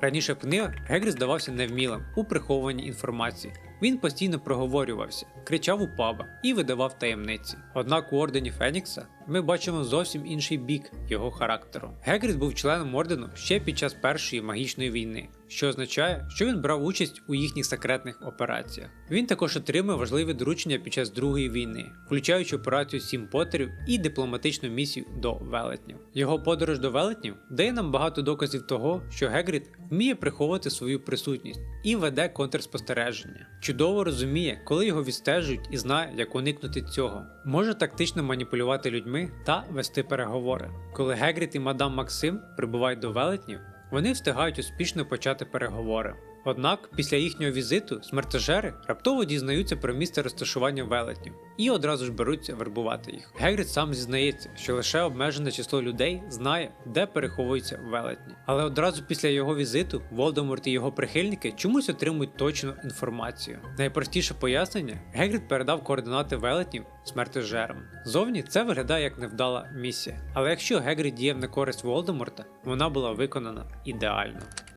Раніше в книгах Гегрі здавався невмілим у приховуванні інформації. Він постійно проговорювався, кричав у паба і видавав таємниці. Однак у ордені Фенікса ми бачимо зовсім інший бік його характеру. Гегріс був членом ордену ще під час першої магічної війни, що означає, що він брав участь у їхніх секретних операціях. Він також отримав важливі доручення під час Другої війни, включаючи операцію Сім Поттерів і дипломатичну місію до велетнів. Його подорож до велетнів дає нам багато доказів того, що Гегріт вміє приховувати свою присутність і веде контрспостереження. Чудово розуміє, коли його відстежують і знає, як уникнути цього. Може тактично маніпулювати людьми та вести переговори. Коли Гегріт і мадам Максим прибувають до велетнів, вони встигають успішно почати переговори. Однак після їхнього візиту смертежери раптово дізнаються про місце розташування велетнів і одразу ж беруться вербувати їх. Гегріт сам зізнається, що лише обмежене число людей знає, де переховуються велетні. Але одразу після його візиту Волдеморт і його прихильники чомусь отримують точну інформацію. Найпростіше пояснення Гегріт передав координати велетнів смертежерам. Зовні це виглядає як невдала місія. Але якщо Гегріт діяв на користь Волдеморта, вона була виконана ідеально.